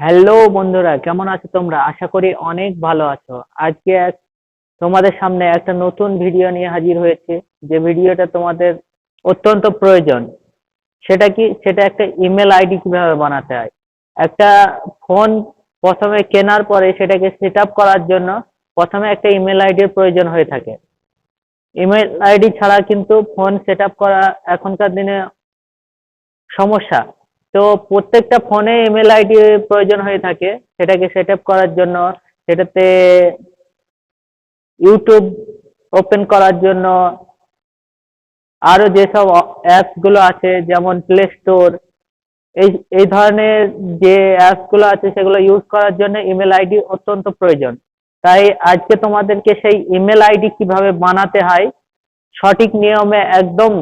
Hello বন্ধুরা, কেমন আছো তোমরা? আশা করি অনেক ভালো আছো। আজকে তোমাদের সামনে একটা নতুন ভিডিও নিয়ে হাজির হয়েছে। যে ভিডিওটা তোমাদের অত্যন্ত প্রয়োজন। সেটা কি সেটা একটা ইমেল আইডি কীভাবে বানাতে হয়? একটা ফোন প্রথমে কেনার পরে সেটাকে সেট করার জন্য প্রথমে একটা ইমেল আইডির প্রয়োজন হয়ে থাকে। ইমেল আইডি ছাড়া কিন্তু ফোন সেট করা এখনকার দিনে সমস্যা। তো প্রত্যেকটা ফোনে ইমেল আইডি প্রয়োজন হয়ে থাকে। সেটাকে সেট করার জন্য, সেটাতে ইউটিউব ওপেন করার জন্য আরও যেসব অ্যাপসগুলো আছে, যেমন প্লে স্টোর এই এই ধরনের যে অ্যাপসগুলো আছে, সেগুলো ইউজ করার জন্য ইমেল আইডি অত্যন্ত প্রয়োজন। তাই আজকে তোমাদেরকে সেই ইমেল আইডি কীভাবে বানাতে হয়, সঠিক নিয়মে একদম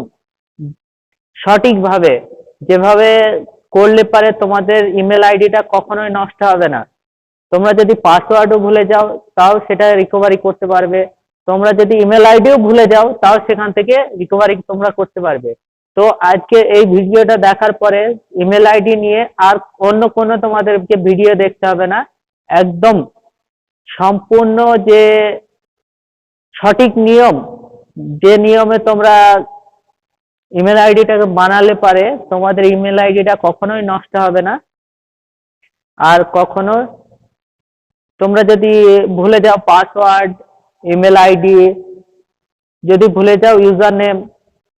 সঠিকভাবে, যেভাবে করলে পারে তোমাদের ইমেল আইডিটা কখনোই নষ্ট হবে না। তোমরা যদি পাসওয়ার্ডও ভুলে যাও, তাও সেটা রিকভারি করতে পারবে। তোমরা যদি ইমেল আইডিও ভুলে যাও, তাও সেখান থেকে রিকভারি তোমরা করতে পারবে। তো আজকে এই ভিডিওটা দেখার পরে ইমেল আইডি নিয়ে আর অন্য কোনো তোমাদেরকে ভিডিও দেখতে হবে না। একদম সম্পূর্ণ যে সঠিক নিয়ম, যে নিয়মে তোমরা ইমেল আইডিটাকে বানালে পারে, তোমাদের ইমেল আইডিটা কখনোই নষ্ট হবে না। আর কখনো তোমরা যদি ভুলে যাও পাসওয়ার্ড ইমেল আইডি যদি ভুলে যাও ইউজার নেম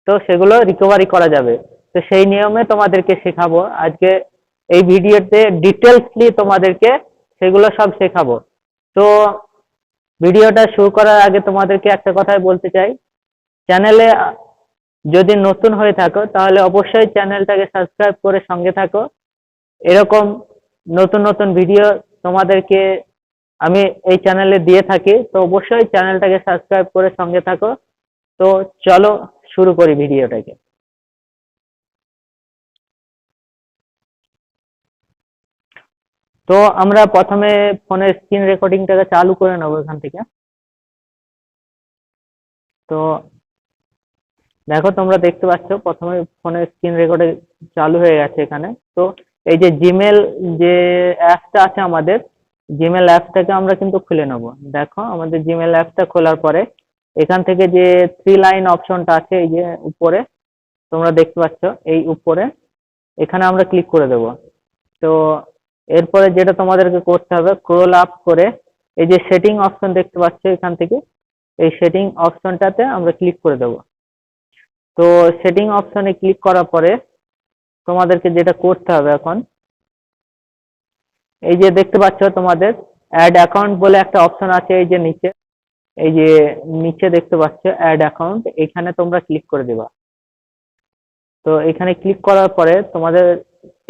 তো সেগুলো রিকভারি করা যাবে। তো সেই নিয়মে তোমাদেরকে শেখাবো। আজকে এই ভিডিওতে ডিটেলসলি তোমাদেরকে সেগুলো সব শেখাবো। তো ভিডিওটা শুরু করার আগে তোমাদেরকে একটা কথাই বলতে চাই। চ্যানেলে যদি নতুন হয়ে থাকো, তাহলে অবশ্যই চ্যানেলটাকে সাবস্ক্রাইব করে সঙ্গে থাকো। এরকম নতুন নতুন ভিডিও তোমাদেরকে আমি এই চ্যানেলে দিয়ে থাকি, তো অবশ্যই চ্যানেলটাকে সাবস্ক্রাইব করে সঙ্গে থাকো। তো চলো শুরু করি ভিডিওটাকে তো আমরা প্রথমে ফোনের স্ক্রিন রেকর্ডিংটাকে চালু করে নেব এখান থেকে। তো দেখো, তোমরা দেখতে পাচ্ছ, প্রথমে ফোনের স্ক্রিন রেকর্ডে চালু হয়ে গেছে এখানে। তো এই যে জিমেল যে অ্যাপসটা আছে আমাদের জিমেল অ্যাপসটাকে আমরা কিন্তু খুলে নেব। দেখো, আমাদের জিমেল অ্যাপসটা খোলার পরে, এখান থেকে যে থ্রি লাইন অপশনটা আছে, এই যে উপরে, তোমরা দেখতে পাচ্ছ, এই উপরে, এখানে আমরা ক্লিক করে দেব। তো এরপরে যেটা তোমাদেরকে করতে হবে ক্রোল আপ করে, এই যে সেটিং অপশন দেখতে পাচ্ছ এখান থেকে, এই সেটিং অপশনটাতে আমরা ক্লিক করে দেবো। তো সেটিং অপশনে ক্লিক করার পরে তোমাদেরকে যেটা করতে হবে এখন, এই যে দেখতে পাচ্ছ তোমাদের অ্যাড অ্যাকাউন্ট বলে একটা অপশন আছে এই যে নিচে, এই যে নিচে দেখতে পাচ্ছ অ্যাড অ্যাকাউন্ট এখানে তোমরা ক্লিক করে দেবা। তো এখানে ক্লিক করার পরে তোমাদের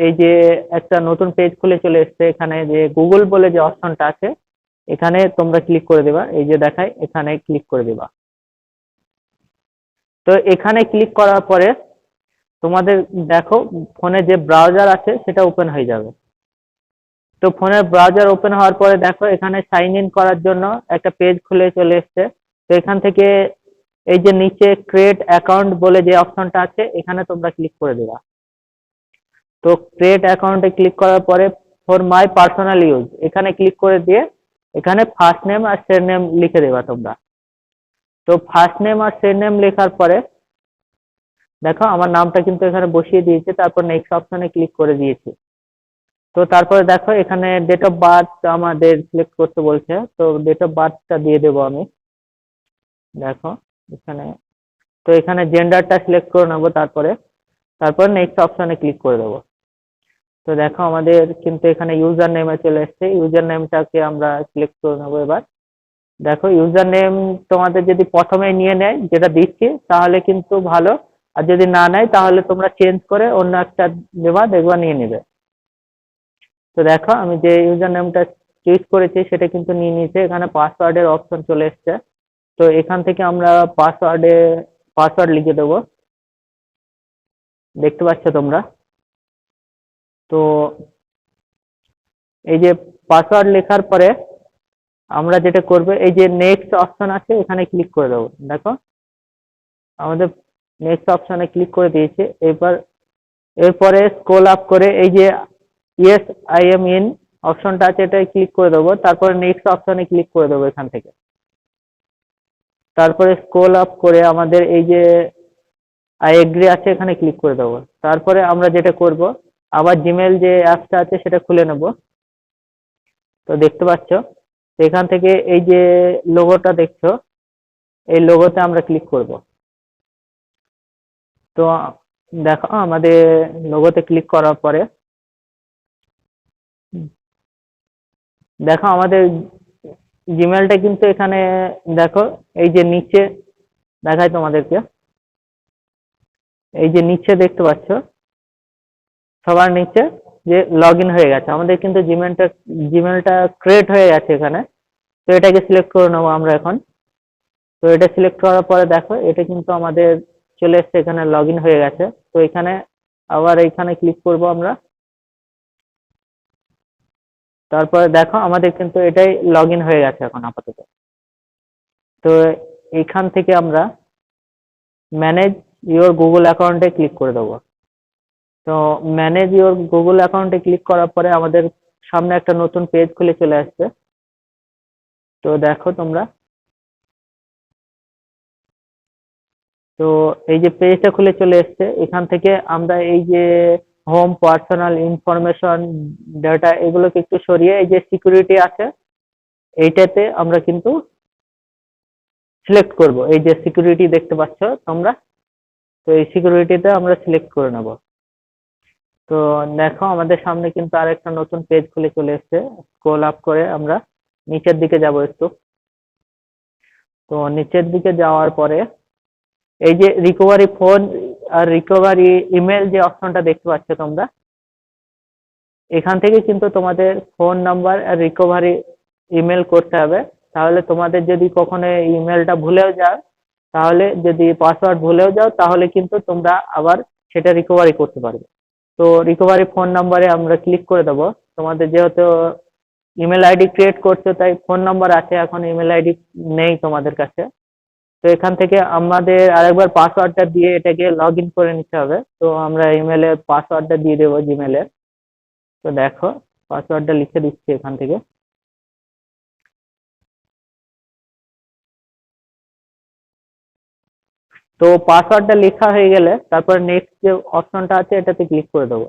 এই যে একটা নতুন পেজ খুলে চলে এসছে, এখানে যে গুগল বলে যে অপশনটা আছে, এখানে তোমরা ক্লিক করে দেবা, এই যে দেখায়, এখানে ক্লিক করে দেবা। তো এখানে ক্লিক করার পরে তোমাদের দেখো ফোনে যে ব্রাউজার আছে সেটা ওপেন হয়ে যাবে। তো ফোনের ব্রাউজার ওপেন হওয়ার পরে দেখো এখানে সাইন ইন করার জন্য একটা পেজ খুলে চলে এসছে। তো এখান থেকে এই যে নিচে ক্রিয়েট অ্যাকাউন্ট বলে যে অপশনটা আছে, এখানে তোমরা ক্লিক করে দেবা। তো ক্রিয়েট অ্যাকাউন্টে ক্লিক করার পরে ফর মাই পার্সোনাল ইউজ এখানে ক্লিক করে দিয়ে এখানে ফার্স্ট নেম আর সের নেম লিখে দেবা তোমরা। তো ফার্স্ট নেম আর সের নেম লেখার পরে, দেখো আমার নামটা কিন্তু এখানে বসিয়ে দিয়েছে, তারপর নেক্সট অপশনে ক্লিক করে দিয়েছি। তো তারপরে দেখো এখানে ডেট অফ বার্থ আমাদের সিলেক্ট করতে বলছে, তো ডেট অফ বার্থটা দিয়ে দেবো আমি। দেখো এখানে, তো এখানে জেন্ডারটা সিলেক্ট করে নেব তারপরে, তারপর নেক্সট অপশনে ক্লিক করে দেবো। তো দেখো আমাদের কিন্তু এখানে ইউজার নেমে চলে এসছে ইউজার নেমটাকে আমরা সিলেক্ট করে নেব এবার। দেখো ইউজার নেম তোমাদের যদি প্রথমে নিয়ে নেয় যেটা দিচ্ছি, তাহলে কিন্তু ভালো। আর যদি না নেয়, তাহলে তোমরা চেঞ্জ করে অন্য একটা দেবা, দেখবা নিয়ে নেবে। তো দেখো, আমি যে ইউজার নেমটা চুজ করেছি, সেটা কিন্তু নিয়ে নিয়েছে। এখানে পাসওয়ার্ডের অপশন চলে এসছে। তো এখান থেকে আমরা পাসওয়ার্ডে পাসওয়ার্ড লিখে দেবো। দেখতে পাচ্ছ তোমরা? তো এই যে পাসওয়ার্ড লেখার পরে আমরা যেটা করব, এই যে নেক্সট অপশন আছে, এখানে ক্লিক করে দেবো। দেখো, আমাদের নেক্সট অপশনে ক্লিক করে দিয়েছে। এরপর এরপরে স্ক্রল আপ করে এই যে ইয়েস আই এম ইন অপশনটা আছে এটাই ক্লিক করে দেবো। তারপরে নেক্সট অপশনে ক্লিক করে দেবো এখান থেকে। তারপরে স্ক্রল আপ করে আমাদের এই যে আই এগ্রি আছে, এখানে ক্লিক করে দেবো। তারপরে আমরা যেটা করব, আবার জিমেল যে অ্যাপসটা আছে, সেটা খুলে নেব। তো দেখতে পাচ্ছ? এখান থেকে এই যে লোগোটা দেখছ, এই লোগোতে আমরা ক্লিক করব। তো দেখো, আমাদের লোগোতে ক্লিক করার পরে দেখো, আমাদের জিমেলটা কিন্তু এখানে দেখো, এই যে নিচে দেখায় তোমাদেরকে। এই যে নিচে দেখতে পাচ্ছ, সবার নিচে যে লগ হয়ে গেছে। আমাদের কিন্তু জিমেলটা জিমেলটা ক্রিয়েট হয়ে গেছে এখানে। তো এটাকে সিলেক্ট করে নেব আমরা এখন। তো এটা সিলেক্ট করার পরে দেখো, এটা কিন্তু আমাদের চলে এসছে এখানে লগ হয়ে গেছে। তো এখানে আবার এখানে ক্লিক করব আমরা। তারপরে দেখো, আমাদের কিন্তু এটাই লগ হয়ে গেছে এখন আপাতত। তো এখান থেকে আমরা ম্যানেজ ইউর গুগল অ্যাকাউন্টে ক্লিক করে দেবো। তো ম্যানেজ ইওর গুগল অ্যাকাউন্টে ক্লিক করার পরে আমাদের সামনে একটা নতুন পেজ খুলে চলে আসছে। তো দেখো তোমরা। তো এই যে পেজটা খুলে চলে এসছে, এখান থেকে আমরা এই যে হোম পার্সোনাল ইনফরমেশন ডাটা এগুলোকে একটু সরিয়ে এই যে সিকিউরিটি আছে, এইটাতে আমরা কিন্তু সিলেক্ট করব। এই যে সিকিউরিটি দেখতে পাচ্ছ তোমরা, তো এই সিকিউরিটিতে আমরা সিলেক্ট করে নেব। তো দেখো, আমাদের সামনে কিন্তু আর একটা নতুন পেজ খুলে চলে এসছে। স্ক্রল আপ করে আমরা নিচের দিকে যাব একটু। তো নিচের দিকে যাওয়ার পরে এই যে রিকভারি ফোন আর রিকভারি ইমেল যে অপশনটা দেখতে পাচ্ছ তোমরা, এখান থেকে কিন্তু তোমাদের ফোন নাম্বার আর রিকভারি ইমেল করতে হবে। তাহলে তোমাদের যদি কখনো ইমেলটা ভুলেও যাও, তাহলে যদি পাসওয়ার্ড ভুলেও যাও, তাহলে কিন্তু তোমরা আবার সেটা রিকভারি করতে পারবে। তো রিকভারি ফোন নাম্বারে আমরা ক্লিক করে দেবো। তোমাদের যেহেতু ইমেল আইডি ক্রিয়েট করছ, তাই ফোন নাম্বার আছে, এখন ইমেল আইডি নেই তোমাদের কাছে। তো এখান থেকে আমাদের আরেকবার পাসওয়ার্ডটা দিয়ে এটাকে লগ ইন করে নিতে হবে। তো আমরা ইমেলে পাসওয়ার্ডটা দিয়ে দেবো জিমেলে তো দেখো পাসওয়ার্ডটা লিখে দিচ্ছি এখান থেকে। তো পাসওয়ার্ডটা লেখা হয়ে গেলে তারপর নেক্সট যে অপশনটা আছে, এটাতে ক্লিক করে দেবো।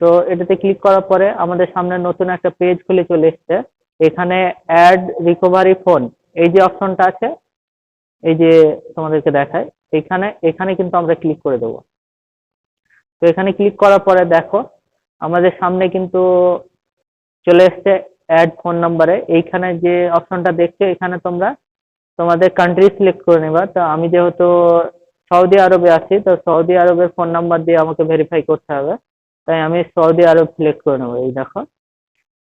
তো এটাতে ক্লিক করার পরে আমাদের সামনে নতুন একটা পেজ খুলে চলে এসছে। এখানে অ্যাড রিকভারি ফোন এই যে অপশনটা আছে, এই যে তোমাদেরকে দেখায়, এখানে এখানে কিন্তু আমরা ক্লিক করে দেবো। তো এখানে ক্লিক করার পরে দেখো, আমাদের সামনে কিন্তু চলে এসছে অ্যাড ফোন নাম্বারে এইখানে যে অপশনটা দেখছ, এখানে তোমরা তোমাদের কান্ট্রি সিলেক্ট করে নেবা। তো আমি যেহেতু সৌদি আরবে আছি, তো সৌদি আরবের ফোন নাম্বার দিয়ে আমাকে ভেরিফাই করতে হবে। তাই আমি সৌদি আরব সিলেক্ট করে নেব, এই দেখো।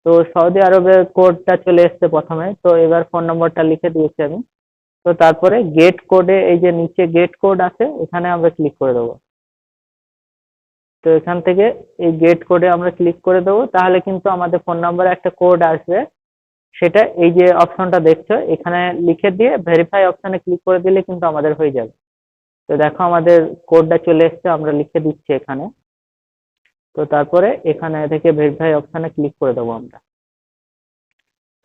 তো সৌদি আরবের কোডটা চলে এসছে প্রথমে, তো এবার ফোন নম্বরটা লিখে দিয়েছি আমি। তো তারপরে গেট কোডে এই যে নিচে গেট কোড আছে, এখানে আমরা ক্লিক করে দেবো। তো এখান থেকে এই গেট কোডে আমরা ক্লিক করে দেবো, তাহলে কিন্তু আমাদের ফোন নাম্বারে একটা কোড আসবে। সেটা এই যে অপশনটা দেখছ, এখানে লিখে দিয়ে ভেরিফাই অপশনে ক্লিক করে দিলে কিন্তু আমাদের হয়ে যাবে। তো দেখো আমাদের কোডটা চলে এসছে, আমরা লিখে দিচ্ছি এখানে। তো তারপরে এখানে থেকে ভেরিফাই অপশনে ক্লিক করে দেবো আমরা।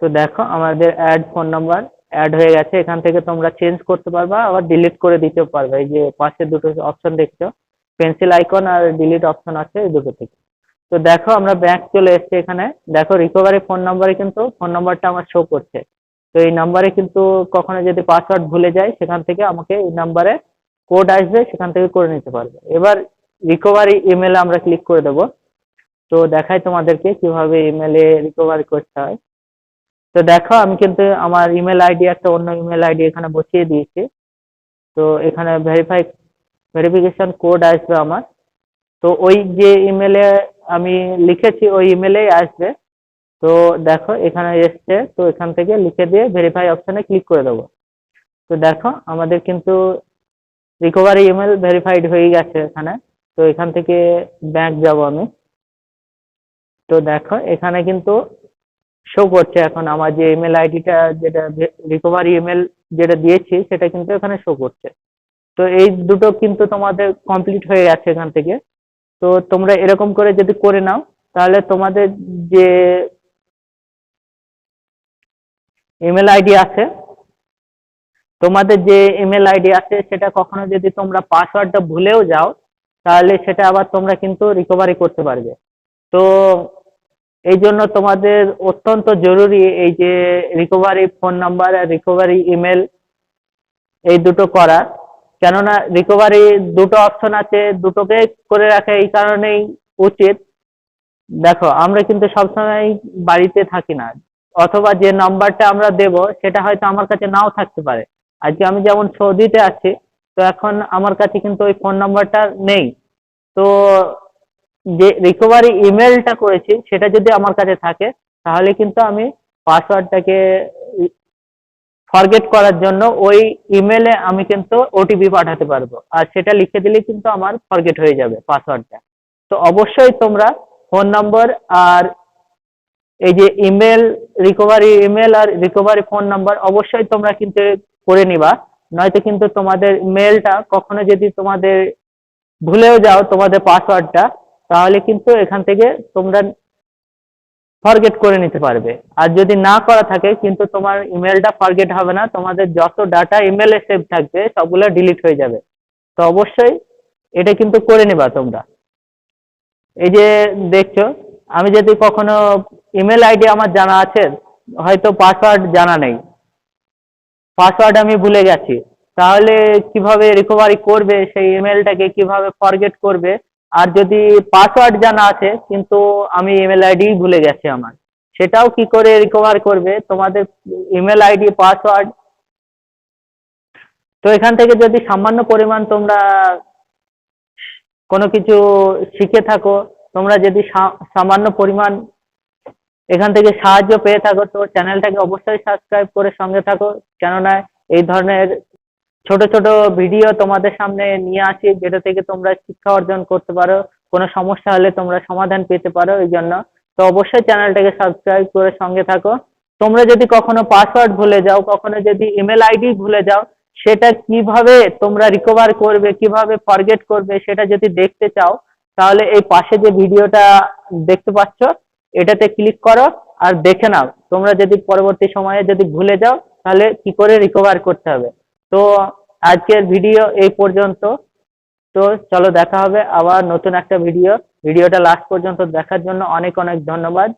তো দেখো আমাদের অ্যাড ফোন নাম্বার অ্যাড হয়ে গেছে, এখান থেকে তোমরা চেঞ্জ করতে পারবা, আবার ডিলিট করে দিতেও পারবে। এই যে পাশে দুটো অপশন দেখছ পেন্সিল আইকন আর ডিলিট অপশন আছে এই দুটো থেকে। তো দেখো আমরা ব্যাক চলে এসেছি এখানে। দেখো রিকভারি ফোন নাম্বারে কিন্তু ফোন নাম্বারটা আমার শো করছে। তো এই নাম্বারে কিন্তু কখনো যদি পাসওয়ার্ড ভুলে যায় সেখান থেকে আমাকে এই নাম্বারে কোড আসবে, সেখান থেকে করে নিতে পারবে। এবার রিকভারি ইমেলে আমরা ক্লিক করে দেবো। তো দেখাই তোমাদেরকে কীভাবে ইমেলে রিকভারি করতে হয়। তো দেখো আমি কিন্তু আমার ইমেল আইডি একটা অন্য ইমেল আইডি এখানে বসিয়ে দিয়েছি। তো এখানে ভেরিফাই ভেরিফিকেশন কোড আসবে আমার। তো ওই যে ইমেলে আমি লিখেছি, ওই ইমেলেই আসবে। তো দেখো, এখানে এসছে, তো এখান থেকে লিখে দিয়ে ভেরিফাই অপশানে ক্লিক করে দেবো। তো দেখো, আমাদের কিন্তু রিকভারি ইমেল ভেরিফাইড হয়ে গেছে এখানে। তো এখান থেকে ব্যাংক যাব আমি। তো দেখো, এখানে কিন্তু শো করছে এখন আমার যে ইমেল আইডিটা যেটা রিকভারি ইমেল যেটা দিয়েছি, সেটা কিন্তু এখানে শো করছে। তো এই দুটো কিন্তু তোমাদের কমপ্লিট হয়ে গেছে এখান থেকে। তো তোমরা এরকম করে যদি করে নাও, তাহলে তোমাদের যে ইমেল আইডি আছে, তোমাদের যে ইমেল আইডি আছে সেটা কখনো যদি তোমরা পাসওয়ার্ডটা ভুলেও যাও, তাহলে সেটা আবার তোমরা কিন্তু রিকভারি করতে পারবে। তো এই জন্য তোমাদের অত্যন্ত জরুরি এই যে রিকভারি ফোন নাম্বার আর রিকভারি ইমেল এই দুটো করা। কেননা রিকভারি দুটো অপশন আছে, দুটোকে করে রাখা এই কারণেই উচিত। দেখো, আমরা কিন্তু সবসময় বাড়িতে থাকি না। অথবা যে নাম্বারটা আমরা দেব, সেটা হয়তো আমার কাছে নাও থাকতে পারে। আজকে আমি যেমন সৌদিতে আছি, তো এখন আমার কাছে কিন্তু ওই ফোন নাম্বারটা নেই। তো যে রিকভারি ইমেলটা করেছি, সেটা যদি আমার কাছে থাকে, তাহলে কিন্তু আমি পাসওয়ার্ডটাকে ফরগেট করার জন্য ওই ইমেলে আমি কিন্তু ওটিপি পাঠাতে পারব। আর সেটা লিখে দিলেই কিন্তু আমার ফরগেট হয়ে যাবে পাসওয়ার্ডটা তো অবশ্যই তোমরা ফোন নম্বর আর এই যে ইমেল রিকভারি ইমেল আর রিকভারি ফোন নাম্বার অবশ্যই তোমরা কিন্তু করে নিবা। নয়তো কিন্তু তোমাদের মেলটা কখনো যদি তোমাদের ভুলেও যাও তোমাদের পাসওয়ার্ডটা তাহলে কিন্তু এখান থেকে তোমরা ফরগেট করে নিতে পারবে। আর যদি না করা থাকে, কিন্তু তোমার ইমেলটা ফরগেট হবে না, তোমাদের যত ডাটা ইমেলে সেভ থাকবে, সবগুলো ডিলিট হয়ে যাবে। তো অবশ্যই এটা কিন্তু করে নিবা তোমরা। এই যে দেখছ, আমি যদি কখনো ইমেল আইডি আমার জানা আছে, হয়তো পাসওয়ার্ড জানা নেই। পাসওয়ার্ড আমি ভুলে গেছি। তাহলে কীভাবে রিকভারি করবে, সেই ইমেলটাকে কীভাবে ফরগেট করবে আর যদি পাসওয়ার্ড জানা আছে, কিন্তু আমি ইমেল আইডি ভুলে গেছি আমার। সেটাও কি করে রিকভার করবে? তোমাদের ইমেল আইডি পাসওয়ার্ড তো এখান থেকে যদি সামান্য পরিমাণ তোমরা কোনো কিছু শিখে থাকো, তোমরা যদি সামান্য পরিমাণ এখান থেকে সাহায্য পেয়ে থাকো, তো চ্যানেলটাকে অবশ্যই সাবস্ক্রাইব করে সঙ্গে থাকো। কেননা এই ধরনের ছোট ছোট ভিডিও তোমাদের সামনে নিয়ে আসি, যেটা থেকে তোমরা শিক্ষা অর্জন করতে পারো, কোনো সমস্যা হলে তোমরা সমাধান পেতে পারো এই জন্য। তো অবশ্যই চ্যানেলটাকে সাবস্ক্রাইব করে সঙ্গে থাকো। তোমরা যদি কখনো পাসওয়ার্ড ভুলে যাও, কখনো যদি ইমেল আইডি ভুলে যাও, সেটা কীভাবে তোমরা রিকভার করবে, কীভাবে ফরগেট করবে, সেটা যদি দেখতে চাও, তাহলে এই পাশে যে ভিডিওটা দেখতে পাচ্ছ, এটাতে ক্লিক করো আর দেখে নাও। তোমরা যদি পরবর্তী সময়ে যদি ভুলে যাও, তাহলে কি করে রিকভার করতে হবে? তো আজকের ভিডিও এই পর্যন্ত। তো চলো দেখা হবে আবার নতুন একটা ভিডিও। ভিডিওটা লাস্ট পর্যন্ত দেখার জন্য অনেক অনেক ধন্যবাদ।